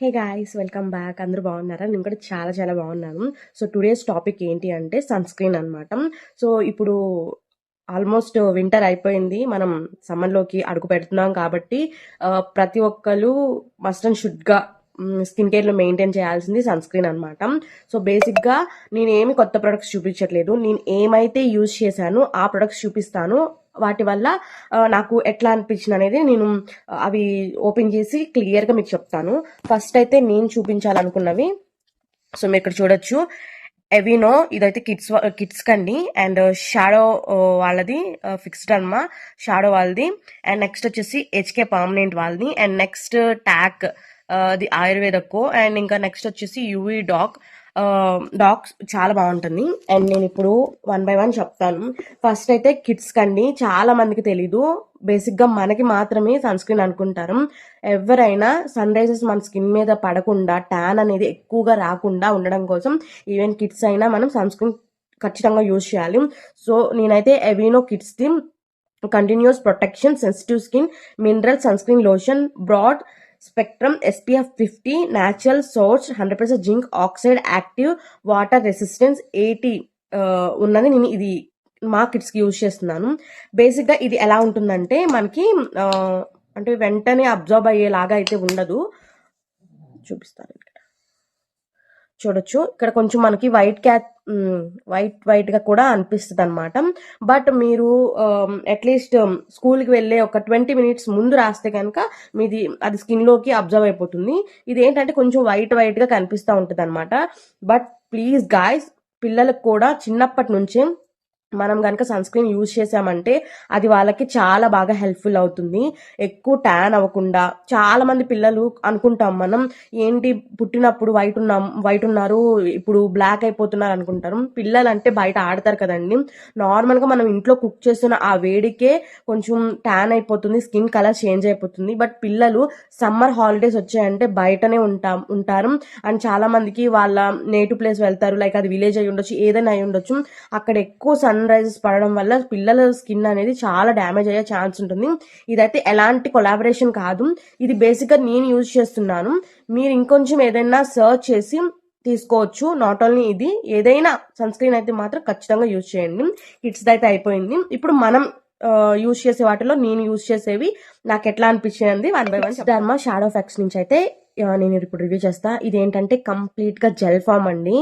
Hey guys welcome back అందరూ బాగున్నారా? నేను కూడా చాలా చాలా బాగున్నాను. సో టుడేస్ టాపిక్ ఏంటి అంటే సన్ స్క్రీన్ అనమాట సో ఇప్పుడు ఆల్మోస్ట్ వింటర్ అయిపోయింది. మనం సమ్మర్లోకి అడుగు పెడుతున్నాం కాబట్టి uh, ప్రతి ఒక్కరు మస్ట్ అండ్ షుడ్గా స్కిన్ కేర్లో మెయింటైన్ చేయాల్సింది సన్ స్క్రీన్ అనమాట సో బేసిక్గా నేను ఏమి కొత్త ప్రొడక్ట్స్ చూపించట్లేదు. నేను ఏమైతే యూజ్ చేశానో ఆ ప్రొడక్ట్స్ చూపిస్తాను. వాటి వల్ల నాకు ఎట్లా అనిపించింది అనేది నేను అవి ఓపెన్ చేసి క్లియర్గా మీకు చెప్తాను. ఫస్ట్ అయితే నేను చూపించాలనుకున్నవి సో మీరు ఇక్కడ చూడొచ్చు. ఎవినో ఇదైతే కిడ్స్ కిడ్స్ కండి. అండ్ షాడో వాళ్ళది ఫిక్స్డ్ అనమా షాడో వాళ్ళది. అండ్ నెక్స్ట్ వచ్చేసి హెచ్కే పర్మనెంట్ వాళ్ళది. అండ్ నెక్స్ట్ ట్యాక్ ది ఆయుర్వేదకో అండ్ ఇంకా నెక్స్ట్ వచ్చేసి యూవీ డాక్. డాగ్స్ చాలా బాగుంటుంది. అండ్ నేను ఇప్పుడు వన్ బై వన్ చెప్తాను. ఫస్ట్ అయితే కిడ్స్ కండి. చాలా మందికి తెలీదు. బేసిక్గా మనకి మాత్రమే సన్ స్క్రీన్ అనుకుంటారు. ఎవరైనా సన్ రైజెస్ మన స్కిన్ మీద పడకుండా ట్యాన్ అనేది ఎక్కువగా రాకుండా ఉండడం కోసం ఈవెన్ కిడ్స్ అయినా మనం సన్ స్క్రీన్ ఖచ్చితంగా యూజ్ చేయాలి. సో నేనైతే Aveeno kids the continuous protection sensitive skin mineral sunscreen lotion broad spectrum SPF fifty natural source hundred percent zinc oxide active water resistance eighty ఉన్నది నేను ఇది మా కిడ్స్కి యూజ్ చేస్తున్నాను. బేసిక్గా ఇది ఎలా ఉంటుందంటే మనకి uh, అంటే వెంటనే అబ్జర్వ్ అయ్యేలాగా అయితే ఉండదు. చూపిస్తాను చూడొచ్చు. ఇక్కడ కొంచెం మనకి వైట్ క్యాట్ వైట్ వైట్గా కూడా అనిపిస్తుంది అనమాట బట్ మీరు um, అట్లీస్ట్ స్కూల్కి um, వెళ్ళే ఒక ట్వంటీ మినిట్స్ ముందు రాస్తే కనుక మీది అది స్కిన్లోకి అబ్జర్వ్ అయిపోతుంది. ఇది ఏంటంటే కొంచెం వైట్ వైట్గా కనిపిస్తూ ఉంటుంది అనమాట బట్ ప్లీజ్ గాయస్ పిల్లలకు కూడా చిన్నప్పటి నుంచే మనం కనుక సన్ స్క్రీన్ యూజ్ చేసామంటే అది వాళ్ళకి చాలా బాగా హెల్ప్ఫుల్ అవుతుంది. ఎక్కువ ట్యాన్ అవ్వకుండా చాలా మంది పిల్లలు అనుకుంటాం మనం ఏంటి పుట్టినప్పుడు వైట్ ఉన్నాం వైట్ ఉన్నారు ఇప్పుడు బ్లాక్ అయిపోతున్నారు అనుకుంటారు. పిల్లలు అంటే బయట ఆడతారు కదండి. నార్మల్గా మనం ఇంట్లో కుక్ చేస్తున్న ఆ వేడికే కొంచెం ట్యాన్ అయిపోతుంది స్కిన్ కలర్ చేంజ్ అయిపోతుంది. బట్ పిల్లలు సమ్మర్ హాలిడేస్ వచ్చాయంటే బయటనే ఉంటాం ఉంటారు. అండ్ చాలా మందికి వాళ్ళ నేటివ్ ప్లేస్ వెళ్తారు లైక్ అది విలేజ్ అయి ఉండొచ్చు ఏదైనా అయి ఉండొచ్చు అక్కడ ఎక్కువ సన్ రైజెస్ పడడం వల్ల పిల్లల స్కిన్ అనేది చాలా డ్యామేజ్ అయ్యే ఛాన్స్ ఉంటుంది. ఇదైతే ఎలాంటి కొలాబరేషన్ కాదు. ఇది బేసిక్గా నేను యూజ్ చేస్తున్నాను. మీరు ఇంకొంచెం ఏదైనా సర్చ్ చేసి తీసుకోవచ్చు. నాట్ ఓన్లీ ఇది. ఏదైనా సన్ స్క్రీన్ అయితే మాత్రం ఖచ్చితంగా యూజ్ చేయండి. కిడ్స్ అయితే అయిపోయింది. ఇప్పుడు మనం యూజ్ చేసే వాటిలో నేను యూజ్ చేసేవి నాకు ఎట్లా అనిపించింది one by one derma shadow fax నుంచి అయితే నేను ఇప్పుడు రివ్యూ చేస్తా. ఇదేంటంటే కంప్లీట్గా జెల్ ఫామ్ అండి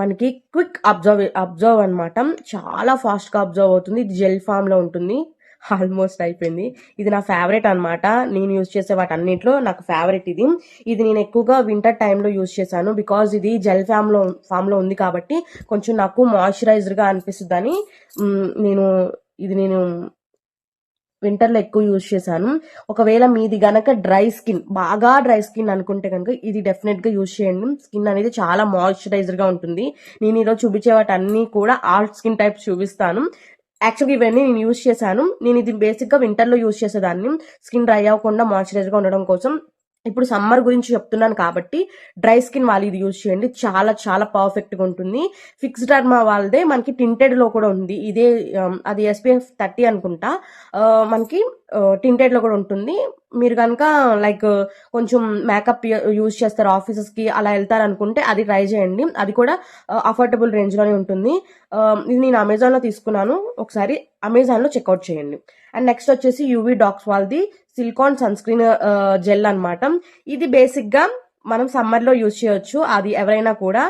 మనకి క్విక్ అబ్జర్వ్ అబ్జర్వ్ అనమాట చాలా ఫాస్ట్గా అబ్జర్వ్ అవుతుంది. ఇది జెల్ ఫామ్లో ఉంటుంది. ఆల్మోస్ట్ అయిపోయింది. ఇది నా ఫేవరెట్ అనమాట నేను యూజ్ చేసే వాటి అన్నింటిలో నాకు ఫేవరెట్ ఇది. ఇది నేను ఎక్కువగా వింటర్ టైంలో యూజ్ చేశాను బికాజ్ ఇది జెల్ ఫామ్లో ఫామ్లో ఉంది కాబట్టి కొంచెం నాకు మాయిశ్చరైజర్గా అనిపిస్తుందని నేను ఇది నేను వింటర్లో ఎక్కువ యూజ్ చేశాను. ఒకవేళ మీది గనక డ్రై స్కిన్ బాగా డ్రై స్కిన్ అనుకుంటే కనుక ఇది డెఫినెట్గా యూజ్ చేయండి. స్కిన్ అనేది చాలా మాయిశ్చరైజర్గా ఉంటుంది. నేను ఈరోజు చూపించే వాటి అన్ని కూడా ఆల్ స్కిన్ టైప్స్ చూపిస్తాను. యాక్చువల్గా ఇవన్నీ నేను యూజ్ చేశాను. నేను ఇది బేసిక్గా వింటర్లో యూజ్ చేసేదాన్ని. స్కిన్ డ్రై అవ్వకుండా మాయిశ్చరైజర్గా ఉండడం కోసం. ఇప్పుడు సమ్మర్ గురించి చెప్తున్నాను కాబట్టి డ్రై స్కిన్ వాళ్ళు ఇది యూజ్ చేయండి. చాలా చాలా పర్ఫెక్ట్గా ఉంటుంది. ఫిక్స్డ్ అర్మా వాళ్ళదే మనకి టింటెడ్లో కూడా ఉంది. ఇదే um, అది ఎస్పీఎఫ్ థర్టీ అనుకుంటా. మనకి టింటెడ్లో కూడా ఉంటుంది. మీరు కనుక లైక్ కొంచెం మేకప్ యూజ్ చేస్తారు ఆఫీసెస్కి అలా వెళ్తారు అనుకుంటే అది ట్రై చేయండి. అది కూడా అఫోర్డబుల్ రేంజ్లోనే ఉంటుంది. ఇది నేను అమెజాన్లో తీసుకున్నాను. ఒకసారి అమెజాన్లో చెక్అవుట్ చేయండి. అండ్ నెక్స్ట్ వచ్చేసి యూవీ డాక్స్ వాళ్ళది. సిలికాన్ సన్ స్క్రీన్ జెల్ అనమాట ఇది బేసిక్గా మనం సమ్మర్లో యూజ్ చేయొచ్చు. అది ఎవరైనా కూడా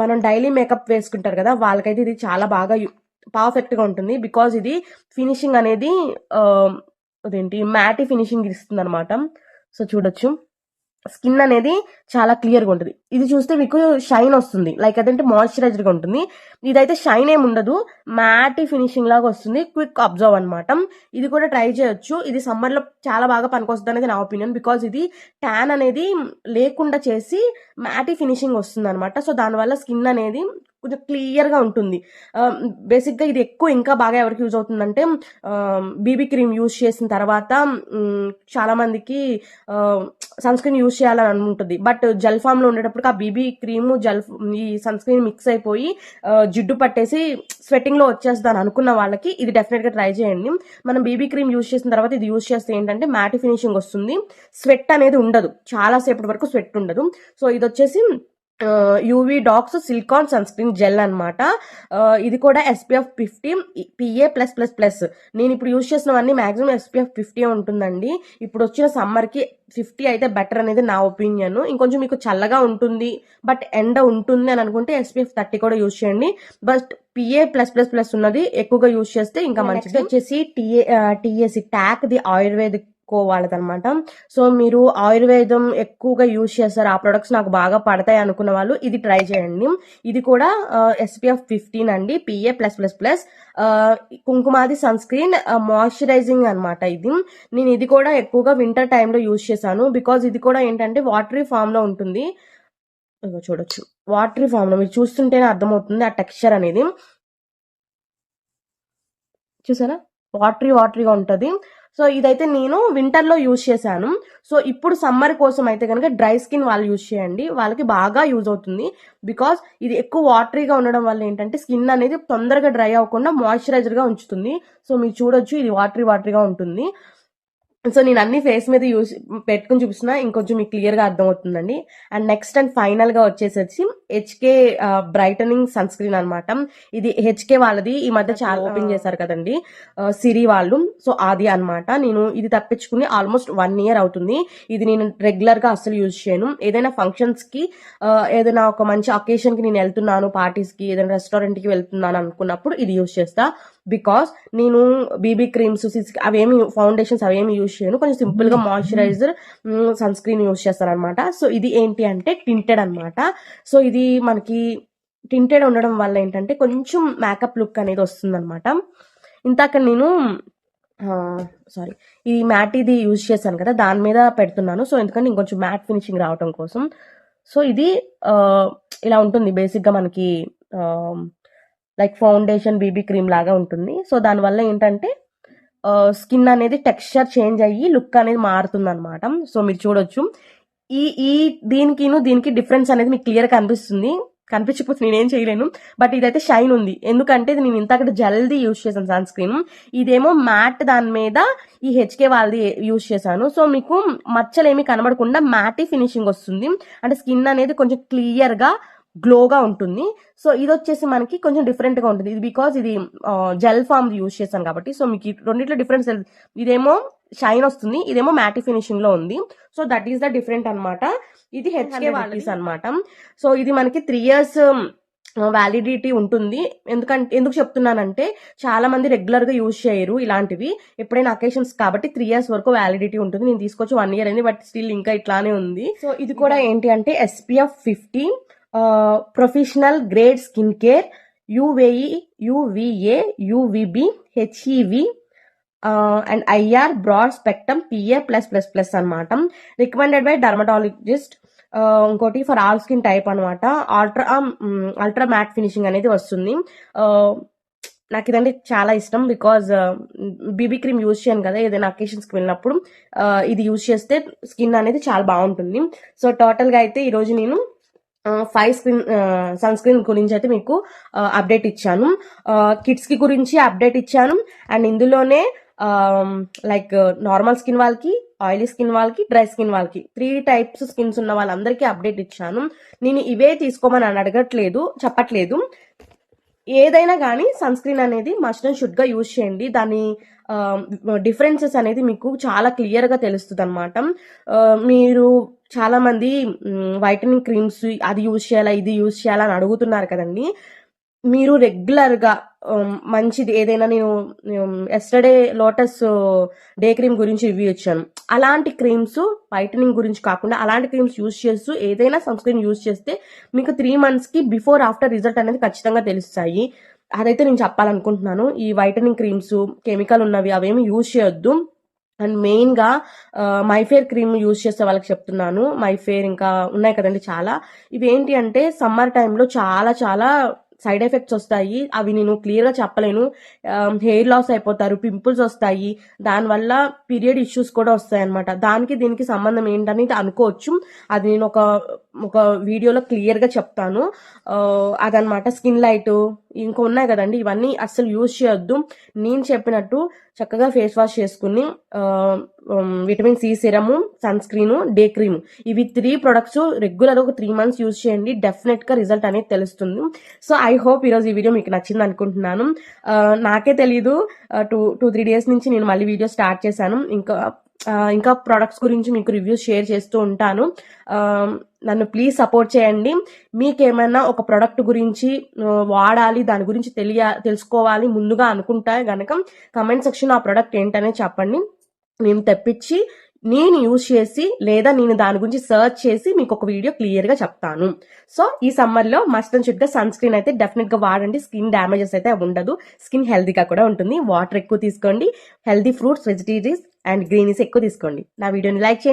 మనం డైలీ మేకప్ వేసుకుంటారు కదా వాళ్ళకైతే ఇది చాలా బాగా పర్ఫెక్ట్గా ఉంటుంది. బికాజ్ ఇది ఫినిషింగ్ అనేది అదేంటి మ్యాటీ ఫినిషింగ్ ఇస్తుంది అనమాట సో చూడొచ్చు. స్కిన్ అనేది చాలా క్లియర్గా ఉంటుంది. ఇది చూస్తే మీకు షైన్ వస్తుంది. లైక్ అదంటే మాయిశ్చరైజర్గా ఉంటుంది. ఇదైతే షైన్ ఏమి ఉండదు. మ్యాట్ ఫినిషింగ్ లాగా వస్తుంది. క్విక్ అబ్జర్వ్ అనమాట ఇది కూడా ట్రై చేయొచ్చు. ఇది సమ్మర్లో చాలా బాగా పనికొస్తుంది అనేది నా ఒపీనియన్. బికాజ్ ఇది ట్యాన్ అనేది లేకుండా చేసి మ్యాటీ ఫినిషింగ్ వస్తుంది అనమాట సో దానివల్ల స్కిన్ అనేది కొంచెం క్లియర్గా ఉంటుంది. బేసిక్గా ఇది ఎక్కువ ఇంకా బాగా ఎవరికి యూజ్ అవుతుందంటే బీబీ క్రీమ్ యూజ్ చేసిన తర్వాత చాలామందికి సన్ స్క్రీన్ యూజ్ చేయాలని అనుకుంటుంది బట్ జెల్ ఫామ్లో ఉండేటప్పుడు ఆ బీబీ క్రీమ్ జెల్ ఈ సన్ స్క్రీన్ మిక్స్ అయిపోయి జిడ్డు పట్టేసి స్వెట్టింగ్లో వచ్చేస్తాను అనుకున్న వాళ్ళకి ఇది డెఫినెట్గా ట్రై చేయండి. మనం బీబీ క్రీమ్ యూజ్ చేసిన తర్వాత ఇది యూజ్ చేస్తే ఏంటంటే మ్యాటి ఫినిషింగ్ వస్తుంది. స్వెట్ అనేది ఉండదు. చాలా సేపటి వరకు స్వెట్ ఉండదు. సో ఇది వచ్చేసి UV docs silicone sunscreen gel అనమాట ఇది కూడా SPF fifty PA plus plus plus నేను ఇప్పుడు యూజ్ చేసినవన్నీ మాక్సిమం ఎస్పీఎఫ్ ఫిఫ్టీ ఉంటుందండి ఇప్పుడు వచ్చిన సమ్మర్కి ఫిఫ్టీ అయితే బెటర్ అనేది నా ఒపీనియన్ ఇంకొంచెం మీకు చల్లగా ఉంటుంది బట్ ఎండ ఉంటుంది అని అనుకుంటే ఎస్పీఎఫ్ థర్టీ కూడా యూజ్ చేయండి but PA plus plus plus ఉన్నది ఎక్కువగా యూజ్ చేస్తే ఇంకా మంచిది వచ్చేసి TA TAC tac the Ayurvedic co so మీరు ఆయుర్వేదం ఎక్కువగా యూజ్ చేస్తారు. ఆ ప్రొడక్ట్స్ నాకు బాగా పడతాయి అనుకున్న వాళ్ళు ఇది ట్రై చేయండి. ఇది కూడా ఎస్పీఎఫ్ ఫిఫ్టీన్ అండి. PA plus plus plus Kumkumadi sunscreen moisturising అనమాట ఇది. నేను ఇది కూడా ఎక్కువగా వింటర్ టైంలో యూజ్ చేశాను. బికాజ్ ఇది కూడా ఏంటంటే వాటరీ ఫామ్లో ఉంటుంది. చూడొచ్చు. వాటరీ ఫామ్లో మీరు చూస్తుంటేనే అర్థమవుతుంది ఆ టెక్స్చర్ అనేది. చూసారా? వాటరీ వాటరీగా ఉంటుంది. సో ఇదైతే నేను వింటర్లో యూజ్ చేశాను. సో ఇప్పుడు సమ్మర్ కోసం అయితే కనుక డ్రై స్కిన్ వాళ్ళు యూజ్ చేయండి. వాళ్ళకి బాగా యూజ్ అవుతుంది. బికాస్ ఇది ఎక్కువ వాటరీగా ఉండడం వల్ల ఏంటంటే స్కిన్ అనేది తొందరగా డ్రై అవ్వకుండా మాయిశ్చరైజర్గా ఉంచుతుంది. సో మీరు చూడొచ్చు ఇది వాటరీ వాటరీగా ఉంటుంది. సో నేను అన్ని ఫేస్ మీద యూస్ పెట్టుకుని చూపిస్తున్నా ఇంకొంచెం మీకు క్లియర్గా అర్థమవుతుందండి. అండ్ నెక్స్ట్ అండ్ ఫైనల్గా వచ్చేసరికి హెచ్కే బ్రైటనింగ్ సన్ స్క్రీన్ అనమాట ఇది హెచ్కే వాళ్ళది. ఈ మధ్య చాలా ఓపెన్ చేశారు కదండి సిరి వాళ్ళు. సో అది అన్నమాట. నేను ఇది తప్పించుకుని ఆల్మోస్ట్ వన్ ఇయర్ అవుతుంది. ఇది నేను రెగ్యులర్గా అసలు యూజ్ చేయను. ఏదైనా ఫంక్షన్స్కి ఆ, ఏదైనా ఒక మంచి అకేషన్కి నేను వెళ్తున్నాను పార్టీస్కి ఏదైనా రెస్టారెంట్కి వెళ్తున్నాను అనుకున్నప్పుడు ఇది యూజ్ చేస్తా. బికాస్ నేను బీబీ క్రీమ్స్ అవేమి ఫౌండేషన్స్ అవేమి యూజ్ చేయను. కొంచెం సింపుల్గా మాయిశ్చరైజర్ సన్ స్క్రీన్ యూజ్ చేస్తాను అనమాట సో ఇది ఏంటి అంటే టింటెడ్ అన్నమాట. సో ఇది మనకి టింటెడ్ ఉండడం వల్ల ఏంటంటే కొంచెం మేకప్ లుక్ అనేది వస్తుంది అనమాట ఇంతాక నేను సారీ ఈ మ్యాట్ ఇది యూజ్ చేశాను కదా దాని మీద పెడుతున్నాను. సో ఎందుకంటే ఇంకొంచెం మ్యాట్ ఫినిషింగ్ రావటం కోసం. సో ఇది ఇలా ఉంటుంది బేసిక్గా మనకి లైక్ ఫౌండేషన్ బీబీ క్రీమ్ లాగా ఉంటుంది. సో దానివల్ల ఏంటంటే స్కిన్ అనేది టెక్స్చర్ చేంజ్ అయ్యి లుక్ అనేది మారుతుంది అనమాట సో మీరు చూడొచ్చు. ఈ ఈ దీనికిను దీనికి డిఫరెన్స్ అనేది మీకు క్లియర్గా కనిపిస్తుంది. కనిపించకపోతే నేనేం చేయలేను. బట్ ఇదైతే షైన్ ఉంది. ఎందుకంటే ఇది నేను ఇంతకటి జల్దీ యూజ్ చేశాను సన్ స్క్రీన్ ఇదేమో మ్యాట్ దాని మీద ఈ హెచ్కే వాళ్ళది యూజ్ చేశాను. సో మీకు మచ్చలేమి కనబడకుండా మ్యాటీ ఫినిషింగ్ వస్తుంది. అంటే స్కిన్ అనేది కొంచెం క్లియర్గా గ్లోగా ఉంటుంది. సో ఇది వచ్చేసి మనకి కొంచెం డిఫరెంట్గా ఉంటుంది. ఇది బికాజ్ ఇది జెల్ ఫామ్ యూజ్ చేశాను కాబట్టి. సో మీకు రెండిట్లో డిఫరెన్స్ ఇదేమో షైన్ వస్తుంది. ఇదేమో మ్యాటీ ఫినిషింగ్లో ఉంది. So that is the different అన్నమాట. ఇది హెచ్కే వాలీస్ అన్నమాట. సో ఇది మనకి త్రీ ఇయర్స్ వ్యాలిడిటీ ఉంటుంది. ఎందుకంటే ఎందుకు చెప్తున్నానంటే చాలా మంది రెగ్యులర్గా యూజ్ చేయరు ఇలాంటివి. ఎప్పుడైనా అకేషన్స్ కాబట్టి త్రీ ఇయర్స్ వరకు వ్యాలిడిటీ ఉంటుంది. నేను తీసుకొచ్చి వన్ ఇయర్ అయింది బట్ స్టిల్ ఇంకా ఇట్లానే ఉంది. సో ఇది కూడా ఏంటి అంటే SPF fifty professional grade skin care యువేఈ UVA UVB HEV and IR broad spectrum PA plus plus plus అనమాట రికమెండెడ్ బై డర్మటాలజిస్ట్ ఇంకోటి ఫర్ ఆల్ స్కిన్ టైప్ అనమాట అల్ట్రా అల్ట్రా మ్యాట్ ఫినిషింగ్ అనేది వస్తుంది. నాకు ఇదంటే చాలా ఇష్టం బికాజ్ బీబీ క్రీమ్ యూజ్ చేయను కదా ఏదైనా అకేషన్స్కి వెళ్ళినప్పుడు ఇది యూజ్ చేస్తే స్కిన్ అనేది చాలా బాగుంటుంది. సో టోటల్గా అయితే ఈరోజు నేను ఫైవ్ స్క్రీన్ సన్ స్క్రీన్ గురించి అయితే మీకు అప్డేట్ ఇచ్చాను. కిడ్స్కి గురించి అప్డేట్ ఇచ్చాను. అండ్ ఇందులోనే లైక్ నార్మల్ స్కిన్ వాళ్ళకి ఆయిలీ స్కిన్ వాళ్ళకి డ్రై స్కిన్ వాళ్ళకి త్రీ టైప్స్ స్కిన్స్ ఉన్న వాళ్ళందరికీ అప్డేట్ ఇచ్చాను. నేను ఇవే తీసుకోమని అని అడగట్లేదు చెప్పట్లేదు. ఏదైనా కానీ సన్ స్క్రీన్ అనేది మస్ట్ అండ్ షుడ్గా యూజ్ చేయండి. దాని డిఫరెన్సెస్ అనేది మీకు చాలా క్లియర్గా తెలుస్తుంది అనమాట మీరు చాలా మంది వైటనింగ్ క్రీమ్స్ అది యూజ్ చేయాలా ఇది యూజ్ చేయాలా అని అడుగుతున్నారు కదండి. మీరు రెగ్యులర్గా మంచిది ఏదైనా నేను ఎస్టర్డే లోటస్ డే క్రీమ్ గురించి రివ్యూ ఇచ్చాను. అలాంటి క్రీమ్స్ వైటనింగ్ గురించి కాకుండా అలాంటి క్రీమ్స్ యూజ్ చేస్తూ ఏదైనా సన్ స్క్రీన్ యూజ్ చేస్తే మీకు త్రీ మంత్స్కి బిఫోర్ ఆఫ్టర్ రిజల్ట్ అనేది ఖచ్చితంగా తెలుస్తాయి. అదైతే నేను చెప్పాలనుకుంటున్నాను. ఈ వైటనింగ్ క్రీమ్స్ కెమికల్ ఉన్నవి అవేమి యూజ్ చేయొద్దు. అండ్ మెయిన్గా మైఫేర్ క్రీమ్ యూజ్ చేసే వాళ్ళకి చెప్తున్నాను. మై ఫేర్ ఇంకా ఉన్నాయి కదండి చాలా. ఇవి ఏంటి అంటే సమ్మర్ టైంలో చాలా చాలా సైడ్ ఎఫెక్ట్స్ వస్తాయి. అవి నేను క్లియర్గా చెప్పలేను. హెయిర్ లాస్ అయిపోతారు పింపుల్స్ వస్తాయి. దానివల్ల పీరియడ్ ఇష్యూస్ కూడా వస్తాయి అనమాట దానికి దీనికి సంబంధం ఏంటని అనుకోవచ్చు. అది నేను ఒక ఒక వీడియోలో క్లియర్గా చెప్తాను. అదనమాట స్కిన్ లైట్. ఇంకా ఉన్నాయి కదండి ఇవన్నీ అస్సలు యూజ్ చేయొద్దు. నేను చెప్పినట్టు చక్కగా ఫేస్ వాష్ చేసుకుని vitamin C serum sunscreen day cream. ఇవి త్రీ ప్రొడక్ట్స్ రెగ్యులర్ ఒక త్రీ మంత్స్ యూజ్ చేయండి. డెఫినెట్గా రిజల్ట్ అనేది తెలుస్తుంది. సో ఐ హోప్ ఈరోజు ఈ వీడియో మీకు నచ్చింది అనుకుంటున్నాను. నాకే తెలీదు. టూ టూ త్రీ డేస్ నుంచి నేను మళ్ళీ వీడియో స్టార్ట్ చేశాను. ఇంకా ఇంకా ప్రొడక్ట్స్ గురించి మీకు రివ్యూస్ షేర్ చేస్తూ ఉంటాను. నన్ను ప్లీజ్ సపోర్ట్ చేయండి. మీకేమైనా ఒక ప్రోడక్ట్ గురించి వాడాలి దాని గురించి తెలియ తెలుసుకోవాలి ముందుగా అనుకుంటే గనక కమెంట్ సెక్షన్ ఆ ప్రోడక్ట్ ఏంటనే చెప్పండి. మేము తెప్పించి నేను యూజ్ చేసి లేదా నేను దాని గురించి సర్చ్ చేసి మీకు ఒక వీడియో క్లియర్గా చెప్తాను. సో ఈ సమ్మర్లో మస్ట్ అండ్ చెప్తే సన్ స్క్రీన్ అయితే డెఫినెట్గా వాడండి. స్కిన్ డ్యామేజెస్ అయితే ఉండదు. స్కిన్ హెల్తీగా కూడా ఉంటుంది. వాటర్ ఎక్కువ తీసుకోండి. Healthy fruits vegetables and greenies ఎక్కువ తీసుకోండి. నా వీడియోని లైక్ చేయండి.